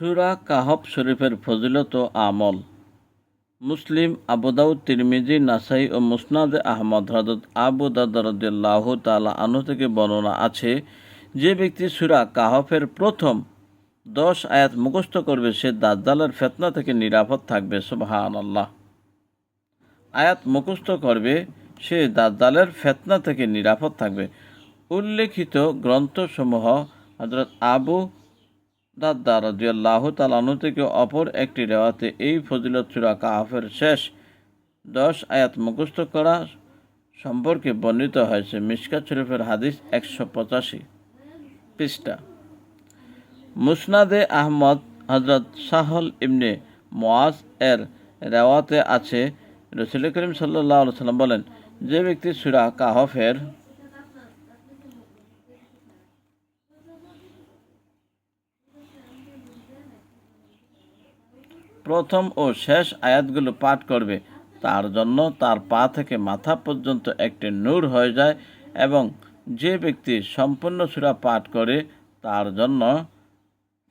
সুরা কাহব শরীফের ফজিলত ও আমল। মুসলিম আবুদাউদ তিরমিজি, নাসাই ও মুসনাদ আহমদ হজরত আবু দাদারদ্দাহ তালা আনু থেকে বর্ণনা আছে, যে ব্যক্তি সুরা কাহফের প্রথম দশ আয়াত মুখস্থ করবে, সে দাজ্জালের ফেতনা থেকে নিরাপদ থাকবে সুবাহান আল্লাহ আয়াত মুখস্থ করবে, সে দাজ্জালের ফেতনা থেকে নিরাপদ থাকবে। উল্লেখিত গ্রন্থসমূহ হজরত আবু দাদ্দা রাজিয়াল্লাহ তালানু থেকে অপর একটি রেওয়াতে এই ফজিলত সুরা কাহাফের শেষ দশ আয়াত মুখস্থ করা সম্পর্কে বর্ণিত হয়েছে। মিসকা শরীফের হাদিস একশো পঁচাশি পৃষ্ঠা। মুসনাদে আহমদ হজরত সাহল ইবনে মোয়াজ এর রেওয়াতে আছে। রসুল করিম সাল্লাহ সাল্লাম বলেন, যে ব্যক্তি সুরা কাহফের প্রথম ও শেষ আয়াতগুলো পাঠ করবে। তার জন্য তার পা থেকে মাথা পর্যন্ত একটি নূর হয়ে যায় এবং যে ব্যক্তি সম্পূর্ণ সুরা পাঠ করে, তার জন্য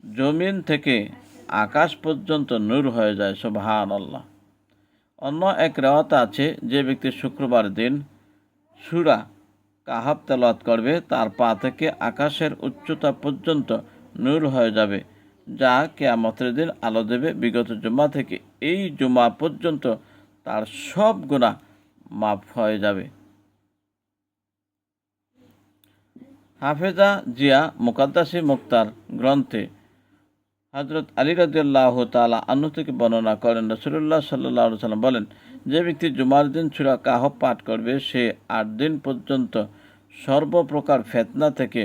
জমিন থেকে আকাশ পর্যন্ত নূর হয়ে যায়। সুবহান আল্লাহ অন্য এক রেওয়াতে আছে, যে ব্যক্তি শুক্রবার দিন সুরা কাহাব তেলাওয়াত করবে, তার পা থেকে আকাশের উচ্চতা পর্যন্ত নূর হয়ে যাবে। যা কেয়ামতের দিন আলো দেবে বিগত জুমা থেকে। এই জুমা পর্যন্ত তার সব গুণা মাফ হয়ে যাবে। হাফেজা জিয়া মুকাদ্দাসি মুক্তার গ্রন্থে হজরত আলী রাজিয়াল্লাহ তালা আনু থেকে বর্ণনা করেন রসুল্লাহ সাল্লাহ সাল্লাম বলেন, যে ব্যক্তি জুমার দিন সুরা কাহব পাঠ করবে, সে আট দিন পর্যন্ত সর্বপ্রকার ফেতনা থেকে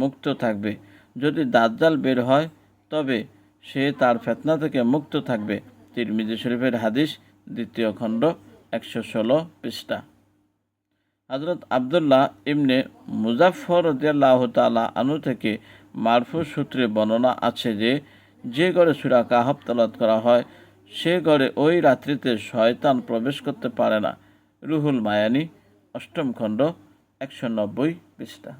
মুক্ত থাকবে। যদি দাজ্জাল বের হয় তবে সে তার ফেতনা থেকে মুক্ত থাকবে। তিরমিজি শরীফের হাদিস, দ্বিতীয় খণ্ড, একশো ষোলো পৃষ্ঠা। হজরত আবদুল্লাহ ইমনে মুজাফর রদিয়াল্লাহ তালা আনু থেকে মারফু সূত্রে বর্ণনা আছে যে যে ঘরে সুরা কাহব তলাত করা হয়, সে ঘরে ওই রাত্রিতে শয়তান প্রবেশ করতে পারে না। রুহুল মায়ানি, অষ্টম খণ্ড, একশো নব্বই পৃষ্ঠা।